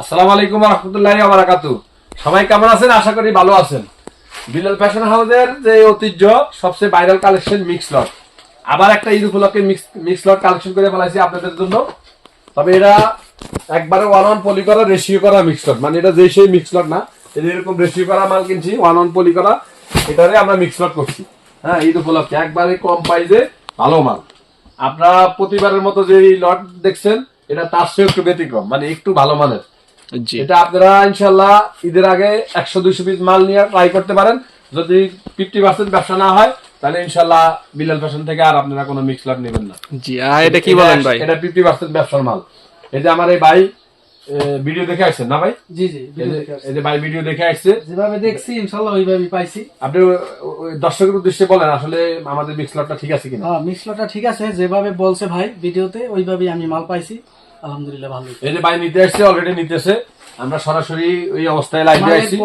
আসসালামু আলাইকুম রহমতুল্লাহ বারাকাতু সবাই কেমন আছেন? আশা করি ভালো আছেন। বিলাল ফ্যাশন হাউসের যে ঐতিহ্য, সবচেয়ে ভাইরাল কালেকশন মিক্স লট। আবার একটা ঈদ উপলক্ষে মিক্স লট কালেকশন করে ফেলাইছি আপনাদের জন্য। তবে এটা একবারে ওয়ান ওয়ান পলি করা রেশিও করা মিক্স লট। মানে এটা যে সেই মিক্স লট না, এটা এরকম রেশিও করা, মাল কিনছি ওয়ান ওয়ান পলি করা, এটারে আমরা মিক্স লট করছি। হ্যাঁ ঈদ উপলক্ষে একবারে কম প্রাইসে ভালো মাল। আপনারা প্রতিবারের মতো যে লট দেখছেন, এটা তার চেয়ে একটু ব্যতিক্রম মানে একটু ভালো মানের। এটা আপনারা ইনশাল্লাহ ঈদের আগে একশো দুইশো পিস মাল নিয়ে ট্রাই করতে পারেন। যদি ফিফটি পার্সেন্ট ব্যবসা না হয় তাহলে ইনশাল্লাহ বিলাল ফ্যাশন থেকে আর আপনারা কোনো মিক্স লট নেবেন না। জি এটা কি বলেন ভাই? এটা ফিফটি পার্সেন্ট ব্যবসার মাল। এই যে আমার এই ভাই ভিডিও দেখে আসছেন না ভাই? জি জি এই ভিডিও যে- ভাই ভিডিও দেখে আসছে। যেভাবে দেখছি ইনশাল্লাহ ওইভাবেই পাইছি। আপনি দর্শকের উদ্দেশ্যে বলেন আসলে আমাদের মিক্স লটটা ঠিক আছে কিনা? হ্যাঁ মিক্সলাটা ঠিক আছে যেভাবে বলছে ভাই ভিডিওতে ওইভাবেই আমি মাল পাইছি। আলহামদুলিল্লাহ ভালো এই যে ভাই নিতে আসছে অলরেডি নিতেছে আমরা সরাসরি ওই অবস্থায় লাইভে মালের আসছি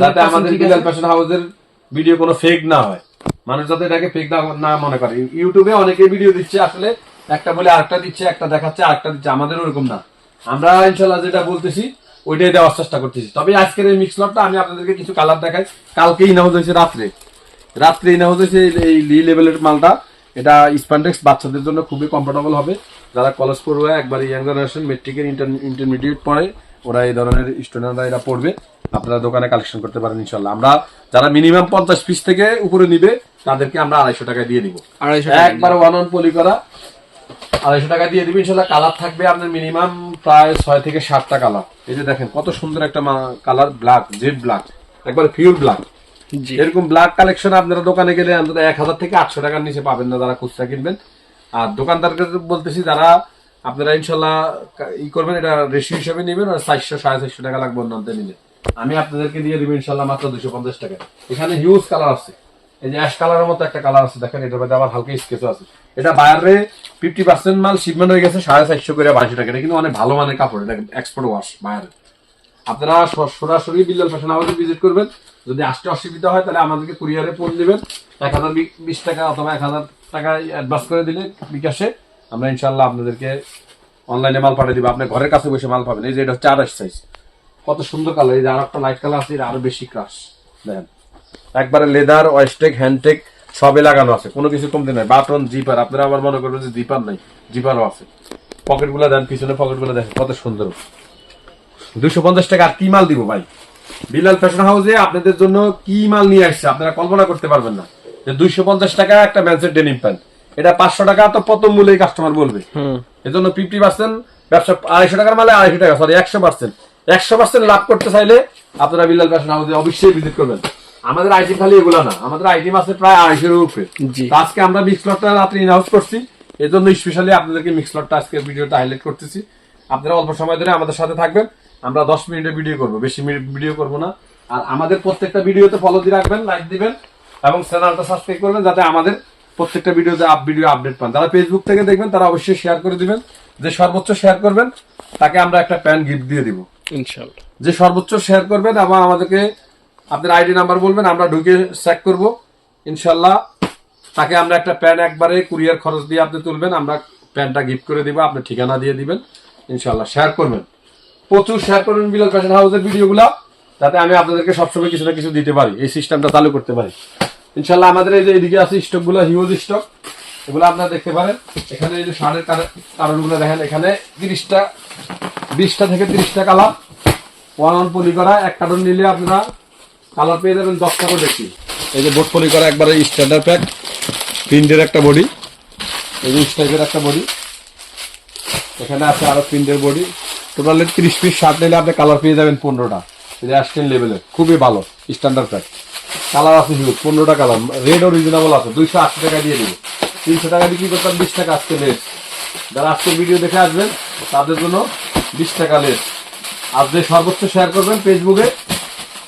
যাতে আমাদের বিলাল ফ্যাশন হাউসের ভিডিও কোনো ফেক না হয়। মানুষ যাতে এটাকে ফেক না না মনে করে। ইউটিউবে অনেকে ভিডিও দিচ্ছে আসলে একটা বলে আরেকটা দিচ্ছে একটা দেখাচ্ছে আরেকটা দিচ্ছে আমাদের ওরকম না। আমরা ইনশাল্লাহ যেটা বলতেছি ওইটাই দেওয়ার চেষ্টা করতেছি। তবে আজকের এই মিক্স লটটা আমি আপনাদেরকে কিছু কালার দেখাই। কালকেই ইনাউজ হয়েছে রাত্রে। রাত্রে হয়েছে এই- এই লি লেভেলের মালটা। এটা স্প্যান্ডেক্স বাচ্চাদের জন্য খুবই কমফোর্টেবল হবে। যারা কলেজ পড়ুয়া একবার ইয়াং জেনারেশন মেট্রিকের ইন্টারমিডিয়েট পড়ে ওরা এই ধরনের স্টুডেন্টরা এটা পড়বে। আপনারা দোকানে কালেকশন করতে পারেন ইনশাল্লাহ আমরা যারা মিনিমাম পঞ্চাশ পিস থেকে উপরে নিবে তাদেরকে আমরা আড়াইশো টাকা দিয়ে দিব। আড়াইশো একবার ওয়ান অন পলি করা আড়াইশো টাকা দিয়ে দিবি। ইনশাল্লাহ কালার থাকবে আপনার মিনিমাম প্রায় ছয় থেকে সাতটা কালার এই যে দেখেন কত সুন্দর একটা কালার ব্ল্যাক জেড ব্ল্যাক একবার পিওর ব্ল্যাক এরকম ব্ল্যাক কালেকশন আপনারা দোকানে গেলে অন্তত এক হাজার থেকে আটশো টাকার নিচে পাবেন না যারা খুচরা কিনবেন। আর দোকানদারকে বলতেছি, যারা আপনারা ইনশাল্লাহ ই করবেন, এটা রেশিও হিসাবে নেবেন আর চারশো, সাড়ে চারশো টাকা লাগবে অন্যান্য নিলে। আমি আপনাদেরকে দিয়ে দিব ইনশাল্লাহ মাত্র দুশো পঞ্চাশ টাকা। এখানে হিউজ কালার আছে। এই যে অ্যাশ কালারের মতো একটা কালার আছে, দেখেন এটার মধ্যে আবার হালকা স্কেচও আছে। এটা বাইরে ফিফটি পার্সেন্ট মাল শিপমেন্ট হয়ে গেছে, সাড়ে চারশো করে বাইশো টাকা। এটা কিন্তু অনেক ভালো মানের কাপড়, এটা এক্সপোর্ট ওয়াশ বাইরে। আপনারা সরাসরি বিল্লাল ফ্যাশন হাউসে ভিজিট করবেন। যদি আসতে অসুবিধা হয়, তাহলে আমাদেরকে কুরিয়ারে ফোন দিবেন। এক হাজার বিশ টাকা অথবা এক হাজার টাকা অ্যাডভান্স করে দিলে বিকাশে। আমরা ইনশাল্লাহ আপনাদেরকে অনলাইনে মাল পাঠিয়ে দিব। আপনার ঘরের কাছে বসে মাল পাবেন। এই যে এটা হচ্ছে সাইজ কত সুন্দর কালার এই যে আর একটা লাইট কালার আছে আরও বেশি ক্রাশ দেখেন। একবারে লেদার ওয়েস্টেক হ্যান্ডটেক সবে লাগানো আছে। কোনো কিছু কমতে নাই। বাটন জিপার আপনারা আবার মনে করবেন যে জিপার নাই। জিপারও আছে। পকেটগুলো দেন, পিছনে পকেটগুলো দেখেন কত সুন্দর। দুশো পঞ্চাশ টাকা আর কি মাল দিব ভাই? বিলাল ফ্যাশন হাউসে আপনাদের জন্য কি মাল নিয়ে আসছে আপনারা কল্পনা করতে পারবেন না। যে দুইশো পঞ্চাশ টাকা একটা ম্যান্সের ডেনিম প্যান্ট এটা পাঁচশো টাকা তো প্রথম মূল্যে কাস্টমার বলবে। হুম। এজন্য ফিফটি পার্সেন্ট ব্যবসা আড়াইশো টাকার মালে আড়াইশো টাকা সরি একশো পার্সেন্ট একশো পার্সেন্ট লাভ করতে চাইলে আপনারা বিলাল ফ্যাশন হাউসে অবশ্যই ভিজিট করবেন। আমাদের আইটেম খালি এগুলো না আমাদের আইটেম আছে প্রায় আড়াইশোর উপরে। জি। আজকে আমরা মিক্স লটটা রাত্রে ইনহাউস করছি। এই জন্য স্পেশালি আপনাদেরকে মিক্স লটটা আজকে ভিডিওটা হাইলাইট করতেছি। আপনারা অল্প সময় ধরে আমাদের সাথে থাকবেন। আমরা দশ মিনিটে ভিডিও করব বেশি মিনিট ভিডিও করব না। আর আমাদের প্রত্যেকটা ভিডিওতে ফলো দিয়ে রাখবেন লাইক দিবেন এবং চ্যানেলটা সাবস্ক্রাইব করবেন যাতে আমাদের প্রত্যেকটা ভিডিওতে আপ ভিডিও আপডেট পান। যারা ফেসবুক থেকে দেখবেন তারা অবশ্যই শেয়ার করে দিবেন। যে সর্বোচ্চ শেয়ার করবেন তাকে আমরা একটা প্যান গিফট দিয়ে দিব। ইনশাল্লাহ। যে সর্বোচ্চ শেয়ার করবেন এবং আমাদেরকে আপনার আইডি নাম্বার বলবেন আমরা ঢুকে চেক করব। ইনশাল্লাহ তাকে আমরা একটা প্যান একবারে কুরিয়ার খরচ দিয়ে আপনি তুলবেন আমরা প্যানটা গিফট করে দিব আপনার ঠিকানা দিয়ে দিবেন। ইনশাল্লাহ শেয়ার করবেন। প্রচুর শেয়ার করবেন বিলাল ফ্যাশন হাউসের ভিডিওগুলা যাতে আমি আপনাদেরকে সবসময় কিছু না কিছু দিতে পারি, এই সিস্টেমটা চালু করতে পারি। ইনশাল্লাহ আমাদের এই যে এদিকে আছে স্টকগুলো হিউজ স্টক এগুলো আপনারা দেখতে পারেন। এখানে এই যে সারের কারণগুলো দেখেন, এখানে তিরিশটা, বিশটা থেকে তিরিশটা কালার। ওয়ান ওয়ান পলি করা এক কার্টন নিলে আপনারা কালার পেয়ে যাবেন দশটা করে দেখি। এই যে বোট পলি করা, একবারে স্ট্যান্ডার্ড প্যাক প্রিন্টের একটা বডি এই যে স্টাইপের একটা বডি এখানে আছে আরও প্রিন্টের বডি টোটালি তিরিশ পিস শার্ট নিলে আপনি কালার পেয়ে যাবেন পনেরোটা। অ্যাস্টেন লেভেলের খুবই ভালো স্ট্যান্ডার্ড প্যাক কালার আছে হিউজ পনেরোটা কালার রেড ও রিজনেবল আছে, দুইশো আশি টাকা দিয়ে দিব। তিনশো টাকা বিক্রি করতাম বিশ টাকা আজকে লেস যারা আজকে ভিডিও দেখে আসবেন, তাদের জন্য বিশ টাকা লেস আর যে সর্বোচ্চ শেয়ার করবেন ফেসবুকে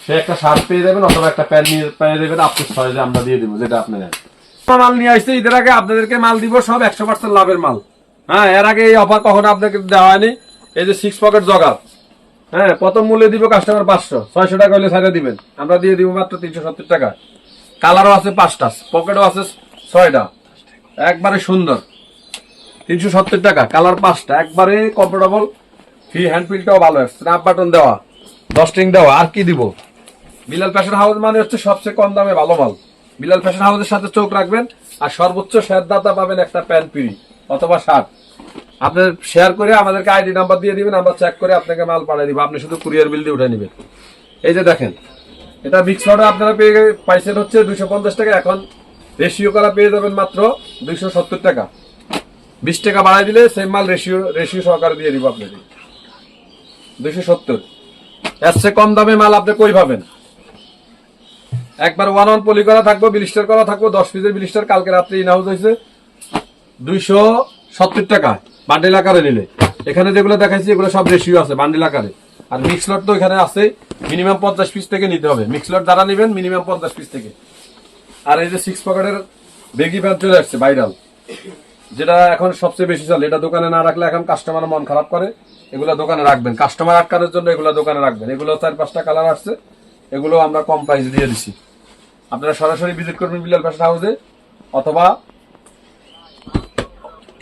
সে একটা শার্ট পেয়ে যাবেন অথবা একটা প্যান্ট নিয়ে, পেয়ে যাবেন আপনি সহজে আমরা দিয়ে দেবো, যেটা আপনি নেন। মাল নিয়ে আসছে, ঈদের আগে আপনাদেরকে মাল দিব, সব একশো পার্সেন্ট লাভের মাল। হ্যাঁ এর আগে এই অফার কখনো আপনাকে দেওয়া হয়নি। এই যে সিক্স পকেট জগার হ্যাঁ প্রথম মূল্যে দিব কাস্টমার পাঁচশো, ছয়শো টাকা হলে ছাড়া দিবেন। আমরা দিয়ে দিব মাত্র তিনশো সত্তর টাকা। কালারও আছে পাঁচটা পকেটও আছে ছয়টা। একবারে সুন্দর। তিনশো সত্তর টাকা কালার পাঁচটা, একবারে কমফোর্টেবল ফ্রি হ্যান্ড প্রিন্টটাও ভালো স্ন্যাপ বাটন দেওয়া ডস্টিং দেওয়া, আর কি দিব? বিলাল ফ্যাশন হাউস মানে হচ্ছে সবচেয়ে কম দামে ভালো মাল। বিলাল ফ্যাশন হাউসের সাথে চোখ রাখবেন, আর সর্বোচ্চ শেয়ার দাতা পাবেন একটা প্যান্ট ফ্রি অথবা শার্ট আপনি শেয়ার করে আমাদেরকে আইডি নাম্বার দিয়ে দিবেন, আমরা চেক করে আপনাকে মাল পাঠিয়ে দিব। আপনি শুধু কুরিয়ার বিল দিয়ে উঠে নেবেন। এই যে দেখেন, এটা মিক্স অর্ডার আপনারা পেয়ে পাইছেন হচ্ছে দুইশো পঞ্চাশ টাকা। এখন রেশিও করা পেয়ে যাবেন মাত্র দুইশো সত্তর টাকা। বিশ টাকা বাড়াই দিলে সেম মাল রেশিও রেশিও সহকারে দিয়ে দিব আপনাকে। দুইশো সত্তর। এর চেয়ে কম দামে মাল আপনি কই পাবেন? একবার ওয়ান ওয়ান পলি করা থাকব বিলিস্টার করা থাকব, দশ পিসের বিলিস্টার কালকে রাত্রে ইন হাউস হয়েছে। দুইশো সত্তর টাকা বান্ডিল আকারে নিলে। এখানে যেগুলো দেখাইছি, এগুলো সব রেশিও আছে বান্ডেল আকারে। আর মিক্স লট তো এখানে আছে মিনিমাম পঞ্চাশ পিস থেকে নিতে হবে। মিক্স লট যারা নেবেন মিনিমাম পঞ্চাশ পিস থেকে। আর এই যে সিক্স পকেটের বেগি প্যান্ট চলে আসছে ভাইরাল যেটা এখন সবচেয়ে বেশি চলে, এটা দোকানে না রাখলে এখন কাস্টমার মন খারাপ করে। এগুলো দোকানে রাখবেন। কাস্টমার আটকানোর জন্য এগুলো দোকানে রাখবেন। এগুলো চার পাঁচটা কালার আসছে, এগুলো আমরা কম প্রাইস দিয়ে দিছি। আপনারা সরাসরি ভিজিট করবেন বিলাল ফ্যাশন হাউসে অথবা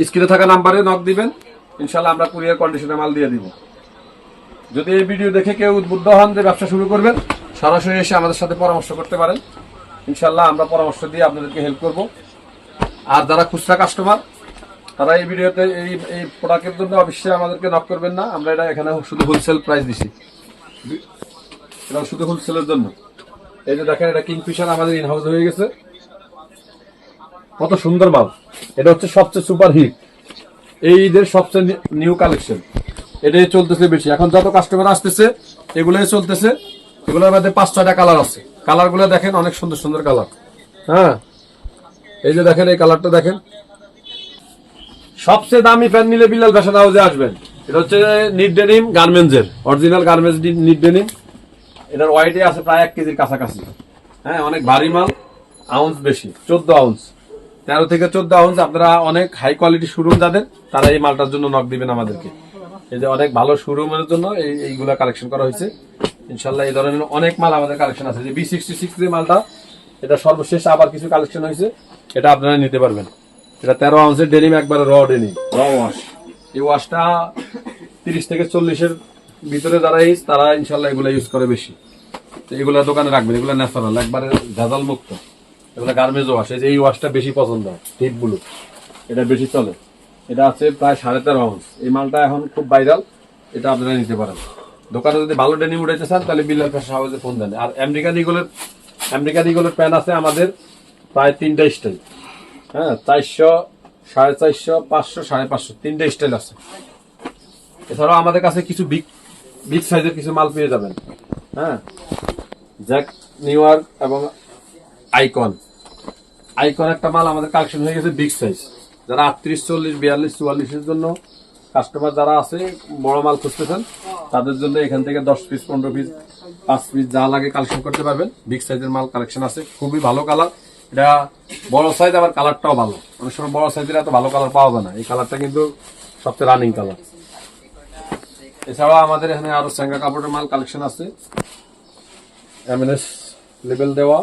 স্ক্রিনে থাকা নাম্বারে নক দিবেন। ইনশাল্লাহ আমরা কুরিয়ার কন্ডিশনে মাল দিয়ে দিব। যদি এই ভিডিও দেখে কেউ উদ্বুদ্ধ হন যে ব্যবসা শুরু করবেন, সরাসরি এসে আমাদের সাথে পরামর্শ করতে পারেন। ইনশাল্লাহ আমরা পরামর্শ দিয়ে আপনাদেরকে হেল্প করব। আর যারা খুচরা কাস্টমার তারা এই ভিডিওতে এই এই প্রোডাক্টের জন্য অবশ্যই আমাদেরকে নক করবেন না। আমরা এটা এখানে শুধু হোলসেল প্রাইস দিছি। এটা শুধু হোলসেলের জন্য। এই যে দেখেন, এটা কিংফিশার আমাদের ইন হাউস হয়ে গেছে। কত সুন্দর মাল। এটা হচ্ছে সবচেয়ে সুপার হিট এই ঈদের সবচেয়ে নিউ কালেকশন এটাই চলতেছে বেশি। এখন যত কাস্টমার আসতেছে, এগুলোই চলতেছে। এগুলোর মধ্যে পাঁচ, ছয়টা কালার আছে। কালারগুলো দেখেন, অনেক সুন্দর সুন্দর কালার হ্যাঁ? এই যে দেখেন, এই কালারটা দেখেন। সবচেয়ে দামি ফ্যান নিলে বিলাল ফ্যাশন হাউসে আসবেন। এটা হচ্ছে নিট ডেনিম গার্মেন্টসের অরিজিনাল গার্মেন্টস নিট ডেনিম এটার ওয়াইটে আছে প্রায় এক কেজির কাছাকাছি। হ্যাঁ অনেক ভারী মাল। আউন্স বেশি, চোদ্দ আউন্স তেরো থেকে চোদ্দ আউন্স আপনারা অনেক হাই কোয়ালিটি শোরুম যাদের তারা এই মালটার জন্য নক দিবেন আমাদেরকে। এই যে অনেক ভালো শোরুমের জন্য এই এইগুলা কালেকশন করা হয়েছে। ইনশাল্লাহ এই ধরনের অনেক মাল আমাদের কালেকশন আছে। যে বি সিক্সটি সিক্স যে মালটা এটা সর্বশেষ আবার কিছু কালেকশন হয়েছে এটা আপনারা নিতে পারবেন। এটা তেরো আউন্সের ডেনিম একবারে র ডেনিম র ওয়াশ এই ওয়াশটা তিরিশ থেকে চল্লিশের ভিতরে যারা ইউজ তারা ইনশাল্লাহ এগুলো ইউজ করে বেশি। তো এগুলো দোকানে রাখবেন এগুলো ন্যাচারাল একবারে ভেজাল মুক্ত। এগুলো গার্মেজ ওয়াশ এই যে এই ওয়াশটা বেশি পছন্দ হয় টিপ ব্লু এটা বেশি চলে। এটা আছে প্রায় সাড়ে তেরো আউন্স এই মালটা এখন খুব ভাইরাল এটা আপনারা নিতে পারেন। দোকানে যদি ভালো ডেনিম উঠাইতে চান, তাহলে বিল্লার ফ্যাশন হাউসে ফোন দেন। আর আমেরিকান ইগলের আমেরিকান ইগলের প্যান্ট আছে আমাদের প্রায় তিনটা স্টাইল হ্যাঁ চারশো, সাড়ে চারশো, পাঁচশো, সাড়ে পাঁচশো, তিনটা স্টাইল আছে। এছাড়াও আমাদের কাছে কিছু বিগ বিগ সাইজের কিছু মাল পেয়ে যাবেন। হ্যাঁ জ্যাক নিউ ইয়র্ক এবং আইকন আইকন একটা মাল আমাদের কালেকশন হয়ে গেছে বিগ সাইজ যারা আটত্রিশ, চল্লিশ, বিয়াল্লিশ, চুয়াল্লিশের জন্য কাস্টমার যারা আছে, বড় মাল খুঁজতেছেন, তাদের জন্য এখান থেকে দশ পিস পনেরো পিস পাঁচ পিস যা লাগে কালেকশন করতে পারবেন। বিগ সাইজের মাল কালেকশন আছে, খুবই ভালো কালার এটা বড় সাইজ আবার কালারটাও ভালো। অনেক সময় বড় সাইজের এত ভালো কালার পাওয়া যায় না। এই কালারটা কিন্তু সবচেয়ে রানিং কালার এছাড়াও আমাদের এখানে আরও স্যাঙ্গা কাপড়ের মাল কালেকশন আছে। এমএনএস লেবেল দেওয়া।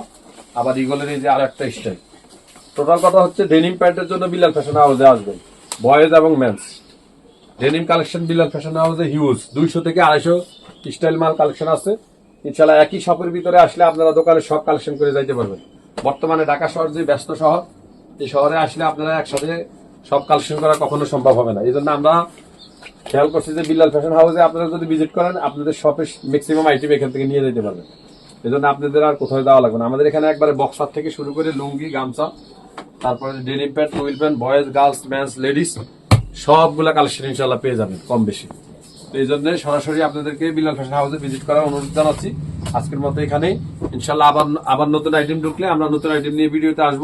আবার ইগলের এই যে আর একটা স্টাইল টোটাল কথা হচ্ছে ডেনিম প্যান্টের জন্য বিলাল ফ্যাশন হাউসে আসবেন। বয়েজ এবং men's denim collection Bilal fashion হাউসে হিউজ দুইশো থেকে আড়াইশো স্টাইল মাল কালেকশন আছে। ইনশাল্লাহ একই শপের ভিতরে আসলে আপনারা দোকানে সব কালেকশন করে যাইতে পারবেন। বর্তমানে ঢাকা শহর যে ব্যস্ত শহর, এই শহরে আসলে আপনারা একসাথে সব কালেকশন করা কখনো সম্ভব হবে না। এই জন্য আমরা খেয়াল করছি যে বিল্লাল ফ্যাশন হাউসে আপনারা যদি ভিজিট করেন, আপনাদের শপে ম্যাক্সিমাম আইটেম এখান থেকে নিয়ে যেতে পারবেন। এই জন্য আপনাদের আর কোথাও যাওয়া লাগবে না। আমাদের এখানে একবারে বক্সার থেকে শুরু করে লুঙ্গি, গামছা তারপরে denim pant wheel pant boys girls men's ladies সবগুলা কালেকশন ইনশাল্লাহ পেয়ে যাবেন, কম বেশি। এই জন্য সরাসরি আপনাদেরকে বিলাল ফ্যাশন হাউসে ভিজিট করার অনুরোধ জানাচ্ছি। আজকের মতো এখানেই। ইনশাল্লাহ আবার আবার নতুন আইটেম ঢুকলে আমরা নতুন আইটেম নিয়ে ভিডিওতে আসব।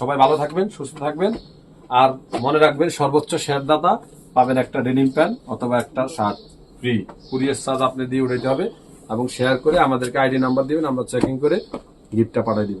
সবাই ভালো থাকবেন, সুস্থ থাকবেন। আর মনে রাখবেন, সর্বোচ্চ শেয়ারদাতা পাবেন একটা ডেনিম প্যান্ট অথবা একটা শার্ট ফ্রি কুরিয়ার চার্জ আপনি দিয়ে উঠাইতে হবে এবং শেয়ার করে আমাদেরকে আইডি নাম্বার দিবেন, আমরা চেকিং করে গিফটটা পাঠিয়ে দিব।